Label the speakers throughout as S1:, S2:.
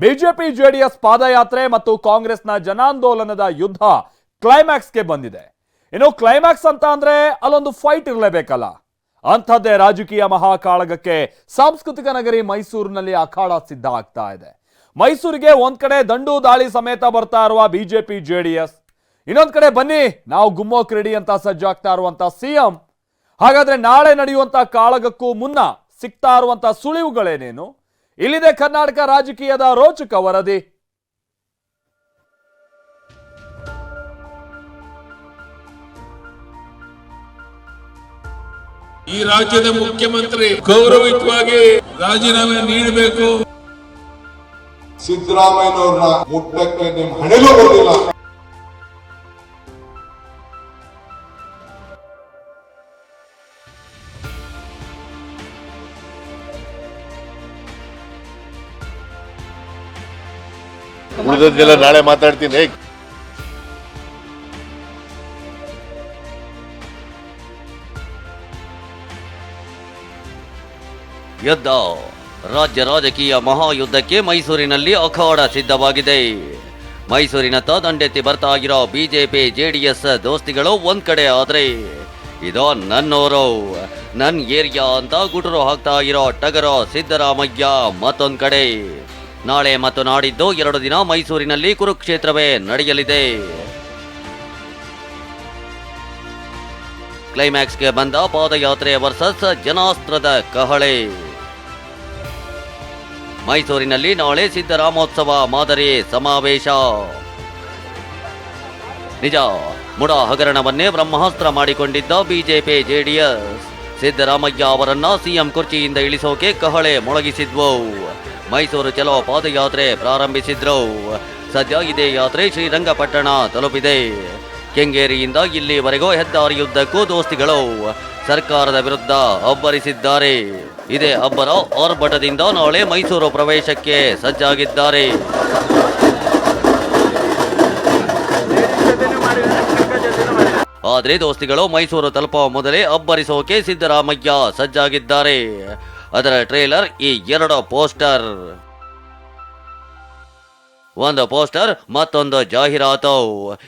S1: BJP JDS ಪಾದಯಾತ್ರೆ ಮತ್ತು ಕಾಂಗ್ರೆಸ್ನ ಜನಾಂದೋಲನದ ಯುದ್ಧ ಕ್ಲೈಮ್ಯಾಕ್ಸ್ಗೆ ಬಂದಿದೆ. ಇನ್ನು ಕ್ಲೈಮ್ಯಾಕ್ಸ್ ಅಂತ ಅಂದ್ರೆ ಅಲ್ಲೊಂದು ಫೈಟ್ ಇರಲೇಬೇಕಲ್ಲ. ಅಂಥದ್ದೇ ರಾಜಕೀಯ ಮಹಾಕಾಳಗಕ್ಕೆ ಸಾಂಸ್ಕೃತಿಕ ನಗರಿ ಮೈಸೂರಿನಲ್ಲಿ ಅಖಾಡ ಸಿದ್ಧ ಆಗ್ತಾ ಇದೆ. ಮೈಸೂರಿಗೆ ಒಂದ್ ಕಡೆ ದಂಡು ದಾಳಿ ಸಮೇತ ಬರ್ತಾ ಇರುವ ಬಿಜೆಪಿ ಜೆಡಿಎಸ್. ಇನ್ನೊಂದ್ ಕಡೆ ಬನ್ನಿ, ನಾವು ಗುಮ್ಮೋ ರೆಡಿ ಅಂತ ಸಜ್ಜಾಗ್ತಾ ಇರುವಂತ ಸಿಎಂ. ಹಾಗಾದ್ರೆ ನಾಳೆ ನಡೆಯುವಂತ ಕಾಳಗಕ್ಕೂ ಮುನ್ನ ಸಿಗ್ತಾ ಇರುವಂತ ಸುಳಿವುಗಳೇನೇನು? ಇಲ್ಲಿದೆ ಕರ್ನಾಟಕ ರಾಜಕೀಯದ ರೋಚಕ ವರದಿ.
S2: ಈ ರಾಜ್ಯದ ಮುಖ್ಯಮಂತ್ರಿ ಗೌರವಿತವಾಗಿ ರಾಜೀನಾಮೆ ನೀಡಬೇಕು.
S3: ಸಿದ್ದರಾಮಯ್ಯನವ್ರನ್ನ ಮುಟ್ಟಕ್ಕೆ ನಿಮ್ ಹಣೆಗೂ ಬಂದಿಲ್ಲ
S4: ಉಳಿದದ್ದೆಲ್ಲ ನಾಳೆ ಮಾತಾಡ್ತೀನಿ.
S5: ಯುದ್ಧ. ರಾಜ್ಯ ರಾಜಕೀಯ ಮಹಾಯುದ್ಧಕ್ಕೆ ಮೈಸೂರಿನಲ್ಲಿ ಅಖಾಡ ಸಿದ್ಧವಾಗಿದೆ. ಮೈಸೂರಿನತ್ತ ದಂಡೆತ್ತಿ ಬರ್ತಾ ಇರೋ ಬಿಜೆಪಿ, ಜೆಡಿಎಸ್ ದೋಸ್ತಿಗಳು ಒಂದ್ ಕಡೆ ಆದ್ರೆ ಇದೋ ನನ್ನೋರು. ನನ್ ಏರಿಯಾ ಅಂತ ಗುಟುರು ಹಾಕ್ತಾ ಇರೋ ಟಗರ ಸಿದ್ದರಾಮಯ್ಯ ಮತ್ತೊಂದ್ ಕಡೆ. ನಾಳೆ ಮತ್ತು ನಾಡಿದ್ದು ಎರಡು ದಿನ ಮೈಸೂರಿನಲ್ಲಿ ಕುರುಕ್ಷೇತ್ರವೇ ನಡೆಯಲಿದೆ. ಕ್ಲೈಮ್ಯಾಕ್ಸ್ಗೆ ಬಂದ ಪಾದಯಾತ್ರೆ ವರ್ಸಸ್ ಜನಾಸ್ತ್ರದ ಕಹಳೆ. ಮೈಸೂರಿನಲ್ಲಿ ನಾಳೆ ಸಿದ್ದರಾಮೋತ್ಸವ ಮಾದರಿ ಸಮಾವೇಶ. ನಿಜ, ಮುಡ ಹಗರಣವನ್ನೇ ಬ್ರಹ್ಮಾಸ್ತ್ರ ಮಾಡಿಕೊಂಡಿದ್ದ ಬಿಜೆಪಿ ಜೆಡಿಎಸ್. ಸಿದ್ದರಾಮಯ್ಯ ಅವರನ್ನ ಸಿಎಂ ಕುರ್ಚಿಯಿಂದ ಇಳಿಸೋಕೆ ಕಹಳೆ ಮೊಳಗಿಸಿದ್ವು. ಮೈಸೂರು ಚಲೋ ಪಾದಯಾತ್ರೆ ಪ್ರಾರಂಭಿಸಿದ್ರು. ಸದ್ಯ ಇದೇ ಯಾತ್ರೆ ಶ್ರೀರಂಗಪಟ್ಟಣ ತಲುಪಿದೆ. ಕೆಂಗೇರಿಯಿಂದ ಇಲ್ಲಿವರೆಗೂ ಹೆದ್ದಾರಿಯುದ್ದಕ್ಕೂ ದೋಸ್ತಿಗಳು ಸರ್ಕಾರದ ವಿರುದ್ಧ ಅಬ್ಬರಿಸಿದ್ದಾರೆ. ಇದೇ ಅಬ್ಬರ ಆರ್ಭಟದಿಂದ ನಾಳೆ ಮೈಸೂರು ಪ್ರವೇಶಕ್ಕೆ ಸಜ್ಜಾಗಿದ್ದಾರೆ. ಆದ್ರೆ ದೋಸ್ತಿಗಳು ಮೈಸೂರು ತಲುಪುವ ಮೊದಲೇ ಅಬ್ಬರಿಸೋಕೆ ಸಿದ್ದರಾಮಯ್ಯ ಸಜ್ಜಾಗಿದ್ದಾರೆ. ಅದರ ಟ್ರೇಲರ್ ಈ ಎರಡು ಪೋಸ್ಟರ್ ಒಂದು ಪೋಸ್ಟರ್ ಮತ್ತೊಂದು ಜಾಹೀರಾತು.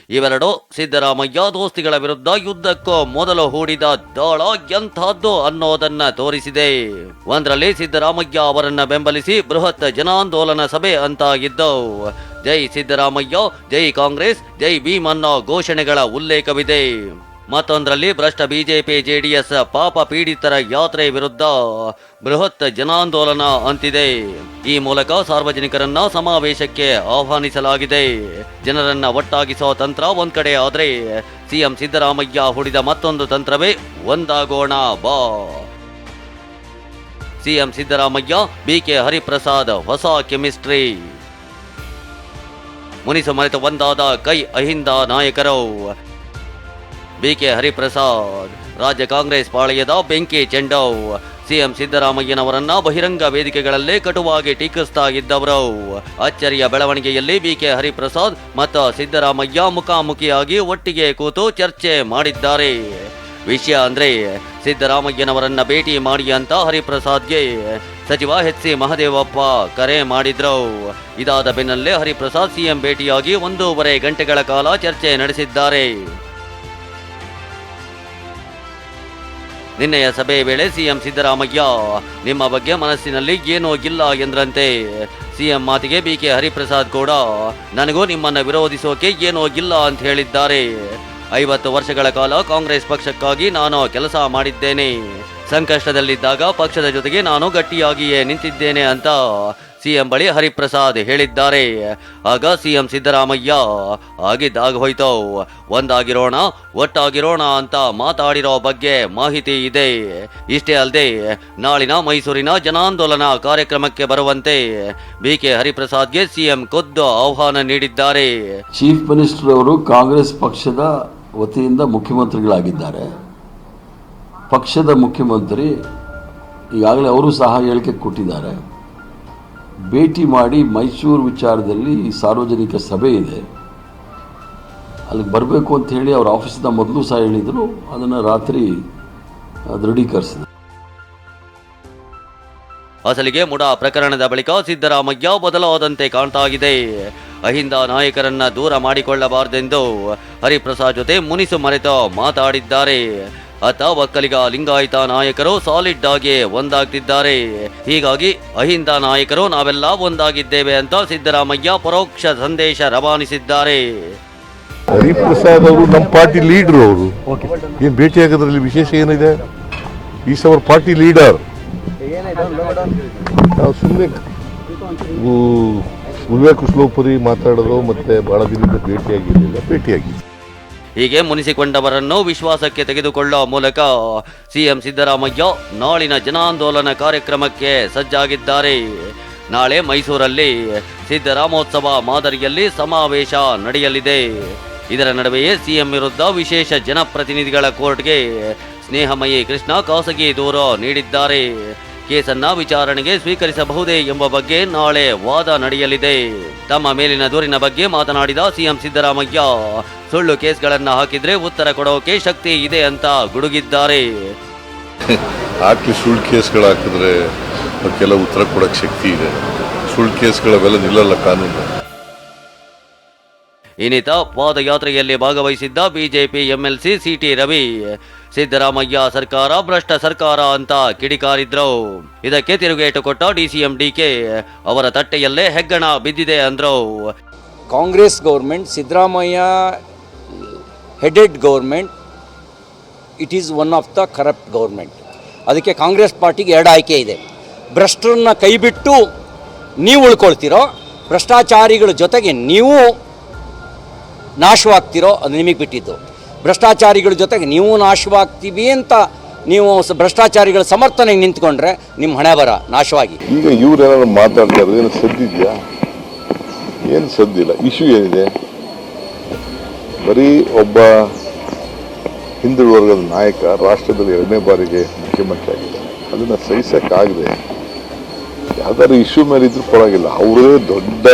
S5: ಇವೆರಡು ಸಿದ್ದರಾಮಯ್ಯ ದೋಸ್ತಿಗಳ ವಿರುದ್ಧ ಯುದ್ಧಕ್ಕೂ ಮೊದಲು ಹೂಡಿದ ದಾಳ ಎಂಥದ್ದು ಅನ್ನೋದನ್ನ ತೋರಿಸಿದೆ. ಒಂದರಲ್ಲಿ ಸಿದ್ದರಾಮಯ್ಯ ಅವರನ್ನ ಬೆಂಬಲಿಸಿ ಬೃಹತ್ ಜನಾಂದೋಲನ ಸಭೆ ಅಂತಾಗಿದ್ದು, ಜೈ ಸಿದ್ದರಾಮಯ್ಯ, ಜೈ ಕಾಂಗ್ರೆಸ್, ಜೈ ಭೀಮ್ ಘೋಷಣೆಗಳ ಉಲ್ಲೇಖವಿದೆ. ಮತ್ತೊಂದರಲ್ಲಿ ಭ್ರಷ್ಟ ಬಿಜೆಪಿ ಜೆಡಿಎಸ್ ಪಾಪ ಪೀಡಿತರ ಯಾತ್ರೆ ವಿರುದ್ಧ ಬೃಹತ್ ಜನಾಂದೋಲನ ಅಂತಿದೆ. ಈ ಮೂಲಕ ಸಾರ್ವಜನಿಕರನ್ನ ಸಮಾವೇಶಕ್ಕೆ ಆಹ್ವಾನಿಸಲಾಗಿದೆ. ಜನರನ್ನ ಒಟ್ಟಾಗಿಸೋ ತಂತ್ರ ಒಂದ್ ಕಡೆ ಆದ್ರೆ ಸಿಎಂ ಸಿದ್ದರಾಮಯ್ಯ ಹುಡಿದ ಮತ್ತೊಂದು ತಂತ್ರವೇ ಒಂದಾಗೋಣ ಬಾ. ಸಿಎಂ ಸಿದ್ದರಾಮಯ್ಯ, ಬಿಕೆ ಹರಿಪ್ರಸಾದ್ ಹೊಸ ಕೆಮಿಸ್ಟ್ರಿ. ಮುನಿಸು ಮರೆತು ಒಂದಾದ ಕೈ ಅಹಿಂದ ನಾಯಕರು. ಬಿಕೆ ಹರಿಪ್ರಸಾದ್. ರಾಜ್ಯ ಕಾಂಗ್ರೆಸ್ ಪಾಳೆಯದ ಬೆಂಕಿ ಚೆಂಡವ್ ಸಿಎಂ ಸಿದ್ದರಾಮಯ್ಯನವರನ್ನ ಬಹಿರಂಗ ವೇದಿಕೆಗಳಲ್ಲೇ ಕಟುವಾಗಿ ಟೀಕಿಸ್ತಾ ಇದ್ದವರು ಅಚ್ಚರಿಯ ಬೆಳವಣಿಗೆಯಲ್ಲಿ ಬಿಕೆ ಹರಿಪ್ರಸಾದ್ ಮತ್ತು ಸಿದ್ದರಾಮಯ್ಯ ಮುಖಾಮುಖಿಯಾಗಿ ಒಟ್ಟಿಗೆ ಕೂತು ಚರ್ಚೆ ಮಾಡಿದ್ದಾರೆ. ವಿಷಯ ಅಂದ್ರೆ ಸಿದ್ದರಾಮಯ್ಯನವರನ್ನ ಭೇಟಿ ಮಾಡಿ ಅಂತ ಹರಿಪ್ರಸಾದ್ಗೆ ಸಚಿವ ಎಚ್ ಸಿ ಮಹದೇವಪ್ಪ ಕರೆ ಮಾಡಿದ್ರು. ಇದಾದ ಬೆನ್ನಲ್ಲೇ ಹರಿಪ್ರಸಾದ್ ಸಿಎಂ ಭೇಟಿಯಾಗಿ ಒಂದೂವರೆ ಗಂಟೆಗಳ ಕಾಲ ಚರ್ಚೆ ನಡೆಸಿದ್ದಾರೆ. ನಿನ್ನೆಯ ಸಭೆ ವೇಳೆ ಸಿಎಂ ಸಿದ್ದರಾಮಯ್ಯ, ನಿಮ್ಮ ಬಗ್ಗೆ ಮನಸ್ಸಿನಲ್ಲಿ ಏನೂ ಇಲ್ಲ ಎಂದ್ರಂತೆ. ಸಿಎಂ ಮಾತಿಗೆ ಬಿ ಕೆ ಹರಿಪ್ರಸಾದ್ ಕೂಡ, ನನಗೂ ನಿಮ್ಮನ್ನ ವಿರೋಧಿಸೋಕೆ ಏನೂ ಇಲ್ಲ ಅಂತ ಹೇಳಿದ್ದಾರೆ. ಐವತ್ತು ವರ್ಷಗಳ ಕಾಲ ಕಾಂಗ್ರೆಸ್ ಪಕ್ಷಕ್ಕಾಗಿ ನಾನು ಕೆಲಸ ಮಾಡಿದ್ದೇನೆ. ಸಂಕಷ್ಟದಲ್ಲಿದ್ದಾಗ ಪಕ್ಷದ ಜೊತೆಗೆ ನಾನು ಗಟ್ಟಿಯಾಗಿಯೇ ನಿಂತಿದ್ದೇನೆ ಅಂತ ಸಿಎಂ ಬಳಿ ಹರಿಪ್ರಸಾದ್ ಹೇಳಿದ್ದಾರೆ. ಆಗ ಸಿಎಂ ಸಿದ್ದರಾಮಯ್ಯ, ಆಗಿದ್ದಾಗ ಹೋಯ್ತು, ಒಂದಾಗಿರೋಣ, ಒಟ್ಟಾಗಿರೋಣ ಅಂತ ಮಾತಾಡಿರೋ ಬಗ್ಗೆ ಮಾಹಿತಿ ಇದೆ. ಇಷ್ಟೇ ಅಲ್ಲದೆ ನಾಳಿನ ಮೈಸೂರಿನ ಜನಾಂದೋಲನ ಕಾರ್ಯಕ್ರಮಕ್ಕೆ ಬರುವಂತೆ ಬಿಕೆ ಹರಿಪ್ರಸಾದ್ಗೆ ಸಿಎಂ ಖುದ್ದು ಆಹ್ವಾನ ನೀಡಿದ್ದಾರೆ.
S6: ಚೀಫ್ ಮಿನಿಸ್ಟರ್ ಅವರು ಕಾಂಗ್ರೆಸ್ ಪಕ್ಷದ ವತಿಯಿಂದ ಮುಖ್ಯಮಂತ್ರಿಗಳಾಗಿದ್ದಾರೆ. ಪಕ್ಷದ ಮುಖ್ಯಮಂತ್ರಿ ಈಗಾಗಲೇ ಅವರು ಸಹ ಹೇಳಿಕೆ ಕೊಟ್ಟಿದ್ದಾರೆ. ಭೇಟಿ ಮಾಡಿ ಮೈಸೂರು ವಿಚಾರದಲ್ಲಿ ಸಾರ್ವಜನಿಕ ಸಭೆ ಇದೆ. ಅಲ್ಲಿಗೆ ಬರಬೇಕು ಅಂತ ಹೇಳಿ ಅವ್ರ ಆಫೀಸಿಂದ ಮೊದಲು ಸಹ ಹೇಳಿದರು. ಅದನ್ನು ರಾತ್ರಿ ದೃಢೀಕರಿಸಿದೆ
S5: ಅಸಲಿಗೆ ಮುಡಾ ಪ್ರಕರಣದ ಬಳಿಕ ಸಿದ್ದರಾಮಯ್ಯ ಬದಲಾದಂತೆ ಕಾಣ್ತಾ ಇದೆ ಅಹಿಂದ ನಾಯಕರನ್ನ ದೂರ ಮಾಡಿಕೊಳ್ಳಬಾರದೆಂದು ಹರಿಪ್ರಸಾದ್ ಜೊತೆ ಮುನಿಸು ಮರೆತು ಮಾತಾಡಿದ್ದಾರೆ. ಅತ ಒಕ್ಕಲಿಗ ಲಿಂಗಾಯತ ನಾಯಕರು ಸಾಲಿಡ್ ಆಗಿ ಒಂದಾಗ್ತಿದ್ದಾರೆ. ಹೀಗಾಗಿ ಅಹಿಂದ ನಾಯಕರು ನಾವೆಲ್ಲ ಒಂದಾಗಿದ್ದೇವೆ ಅಂತ ಸಿದ್ದರಾಮಯ್ಯ ಪರೋಕ್ಷ ಸಂದೇಶ ರವಾನಿಸಿದ್ದಾರೆ.
S4: ಹರಿಪ್ರಸಾದ್ ಅವರು ನಮ್ಮ ಪಾರ್ಟಿ ಲೀಡರ್ ಅವರು. ಏನು ಭೇಟಿಯಾಗೋದ್ರಲ್ಲಿ ವಿಶೇಷ ಏನಿದೆ? ಈಸ್ ಅವರ್ ಪಾರ್ಟಿ ಲೀಡರ್ ನಾವು ಸುಮ್ಮನೆ ಉಲ್ವೆ ಕುಶ್ಲೋಪುರಿ ಮಾತಾಡೋದು ಮತ್ತೆ ಭಾಳ ದಿನದಿಂದ ಭೇಟಿಯಾಗಿರಲಿಲ್ಲ ಭೇಟಿಯಾಗಿದೆ
S5: ಹೀಗೆ ಮುನಿಸಿಕೊಂಡವರನ್ನು ವಿಶ್ವಾಸಕ್ಕೆ ತೆಗೆದುಕೊಳ್ಳುವ ಮೂಲಕ ಸಿಎಂ ಸಿದ್ದರಾಮಯ್ಯ ನಾಳಿನ ಜನಾಂದೋಲನ ಕಾರ್ಯಕ್ರಮಕ್ಕೆ ಸಜ್ಜಾಗಿದ್ದಾರೆ. ನಾಳೆ ಮೈಸೂರಲ್ಲಿ ಸಿದ್ದರಾಮೋತ್ಸವ ಮಾದರಿಯಲ್ಲಿ ಸಮಾವೇಶ ನಡೆಯಲಿದೆ. ಇದರ ನಡುವೆಯೇ ಸಿಎಂ ವಿರುದ್ಧ ವಿಶೇಷ ಜನಪ್ರತಿನಿಧಿಗಳ ಕೋರ್ಟ್ಗೆ ಸ್ನೇಹಮಯಿ ಕೃಷ್ಣ ಖಾಸಗಿ ದೂರು ನೀಡಿದ್ದಾರೆ. ಕೇಸನ್ನ ವಿಚಾರಣೆಗೆ ಸ್ವೀಕರಿಸಬಹುದೇ ಎಂಬ ಬಗ್ಗೆ ನಾಳೆ ವಾದ ನಡೆಯಲಿದೆ. ತಮ್ಮ ಮೇಲಿನ ದೂರಿನ ಬಗ್ಗೆ ಮಾತನಾಡಿದ ಸಿಎಂ ಸಿದ್ದರಾಮಯ್ಯ, ಸುಳ್ಳು ಕೇಸ್ಗಳನ್ನ ಹಾಕಿದ್ರೆ ಉತ್ತರ ಕೊಡೋಕೆ ಶಕ್ತಿ ಇದೆ ಅಂತ ಗುಡುಗಿದ್ದಾರೆ.
S4: ಹಾಕಿ ಸುಳ್ಳು ಕೇಸ್ಗಳು ಹಾಕಿದ್ರೆ ಕೆಲವು ಉತ್ತರ ಕೊಡೋಕ್ಕೆ ಶಕ್ತಿ ಇದೆ. ಸುಳ್ಳು ಕೇಸ್ಗಳವೆಲ್ಲ ನಿಲ್ಲಲ್ಲ ಕಾನೂನು.
S5: ಇನ್ನಿತ ಪಾದಯಾತ್ರೆಯಲ್ಲಿ ಭಾಗವಹಿಸಿದ್ದ BJP MLC C T Ravi. Siddaramaiah ಸರ್ಕಾರ, ಭ್ರಷ್ಟ ಸರ್ಕಾರ ಅಂತ ಕಿಡಿಕಾರಿದ್ರು. ಇದಕ್ಕೆ ತಿರುಗೇಟು ಕೊಟ್ಟ ಡಿಸಿಎಂ ಡಿಕೆ ಅವರ ತಟ್ಟೆಯಲ್ಲೇ ಹೆಗ್ಗಣ ಬಿದ್ದಿದೆ ಅಂದ್ರು.
S7: Congress government, Siddaramaiah headed government, it is one of the corrupt government. ಅದಕ್ಕೆ ಕಾಂಗ್ರೆಸ್ ಪಾರ್ಟಿಗೆ ಎರಡು ಆಯ್ಕೆ ಇದೆ. ಭ್ರಷ್ಟರನ್ನ ಕೈಬಿಟ್ಟು ನೀವು ಉಳ್ಕೊಳ್ತೀರೋ, ಭ್ರಷ್ಟಾಚಾರಿಗಳ ಜೊತೆಗೆ ನೀವು ನಾಶವಾಗ್ತಿರೋ ಅದು ನಿಮಗೆ ಬಿಟ್ಟಿದ್ದು. ಭ್ರಷ್ಟಾಚಾರಿಗಳ ಜೊತೆಗೆ ನೀವು ನಾಶವಾಗ್ತೀವಿ ಅಂತ ನೀವು ಭ್ರಷ್ಟಾಚಾರಿಗಳ ಸಮರ್ಥನೆಗೆ ನಿಂತ್ಕೊಂಡ್ರೆ ನಿಮ್ಮ ಹಣೆ ಬರ, ನಾಶವಾಗಿ.
S4: ಈಗ ಇವರೇನಾದ್ರು ಮಾತಾಡ್ತಾ ಇರೋದು ಏನು ಸದ್ದಿದೆಯಾ ಏನು ಸದ್ದಿಲ್ಲ ಇಶ್ಯೂ ಏನಿದೆ? ಬರೀ ಒಬ್ಬ ಹಿಂದುಳಿದ ವರ್ಗದ ನಾಯಕ ರಾಷ್ಟ್ರದಲ್ಲಿ ಎರಡನೇ ಬಾರಿಗೆ ಮುಖ್ಯಮಂತ್ರಿ ಆಗಿದ್ದಾರೆ ಅದನ್ನು ಸಹಿಸೋಕ್ಕಾಗದೆ ಯಾವ್ದಾದ್ರು ಇಶ್ಯೂ ಮೇಲೆ ಇದ್ರೂ ಪರವಾಗಿಲ್ಲ. ಅವರೇ ದೊಡ್ಡ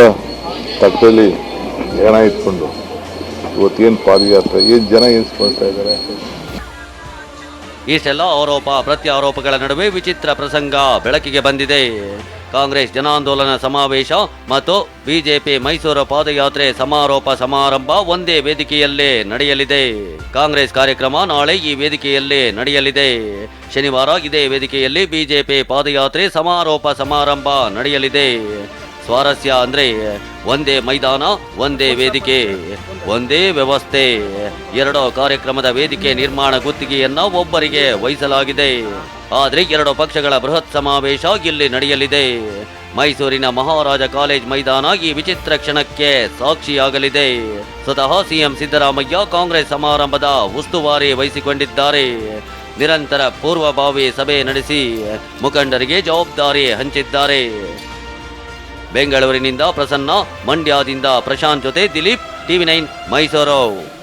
S4: ತಟ್ಟಲ್ಲಿ ಹೆಣ ಇಟ್ಕೊಂಡು ಇವತ್ತೇನು ಪಾದಯಾತ್ರೆ, ಏನು ಜನ ಏನು ಸ್ಮರಿಸ್ತಾ ಇದ್ದಾರೆ
S5: ಇಷ್ಟೆಲ್ಲ ಆರೋಪ, ಪ್ರತ್ಯಾರೋಪಗಳ ನಡುವೆ ವಿಚಿತ್ರ ಪ್ರಸಂಗ ಬೆಳಕಿಗೆ ಬಂದಿದೆ. ಕಾಂಗ್ರೆಸ್ ಜನಾಂದೋಲನ ಸಮಾವೇಶ ಮತ್ತು ಬಿಜೆಪಿ ಮೈಸೂರು ಪಾದಯಾತ್ರೆ ಸಮಾರೋಪ ಸಮಾರಂಭ ಒಂದೇ ವೇದಿಕೆಯಲ್ಲೇ ನಡೆಯಲಿದೆ. ಕಾಂಗ್ರೆಸ್ ಕಾರ್ಯಕ್ರಮ ನಾಳೆ ಈ ವೇದಿಕೆಯಲ್ಲೇ ನಡೆಯಲಿದೆ. ಶನಿವಾರ ಇದೇ ವೇದಿಕೆಯಲ್ಲಿ ಬಿಜೆಪಿ ಪಾದಯಾತ್ರೆ ಸಮಾರೋಪ ಸಮಾರಂಭ ನಡೆಯಲಿದೆ. ಸ್ವಾರಸ್ಯ ಅಂದ್ರೆ ಒಂದೇ ಮೈದಾನ, ಒಂದೇ ವೇದಿಕೆ, ಒಂದೇ ವ್ಯವಸ್ಥೆ. ಎರಡೋ ಕಾರ್ಯಕ್ರಮದ ವೇದಿಕೆ ನಿರ್ಮಾಣ ಗುತ್ತಿಗೆಯನ್ನ ಒಬ್ಬರಿಗೆ ವಹಿಸಲಾಗಿದೆ. ಆದರೆ ಎರಡು ಪಕ್ಷಗಳ ಬೃಹತ್ ಸಮಾವೇಶ ಇಲ್ಲಿ ನಡೆಯಲಿದೆ. ಮೈಸೂರಿನ ಮಹಾರಾಜ ಕಾಲೇಜ್ ಮೈದಾನ ಈ ವಿಚಿತ್ರ ಕ್ಷಣಕ್ಕೆ ಸಾಕ್ಷಿಯಾಗಲಿದೆ. ಸ್ವತಃ ಸಿಎಂ ಸಿದ್ದರಾಮಯ್ಯ ಕಾಂಗ್ರೆಸ್ ಸಮಾರಂಭದ ಉಸ್ತುವಾರಿ ವಹಿಸಿಕೊಂಡಿದ್ದಾರೆ. ನಿರಂತರ ಪೂರ್ವಭಾವಿ ಸಭೆ ನಡೆಸಿ ಮುಖಂಡರಿಗೆ ಜವಾಬ್ದಾರಿ ಹಂಚಿದ್ದಾರೆ. ಬೆಂಗಳೂರಿನಿಂದ ಪ್ರಸನ್ನ ಮಂಡ್ಯದಿಂದ ಪ್ರಶಾಂತ್ ಜೊತೆ ದಿಲೀಪ್ ಟಿವಿ ನೈನ್ ಮೈಸೂರು.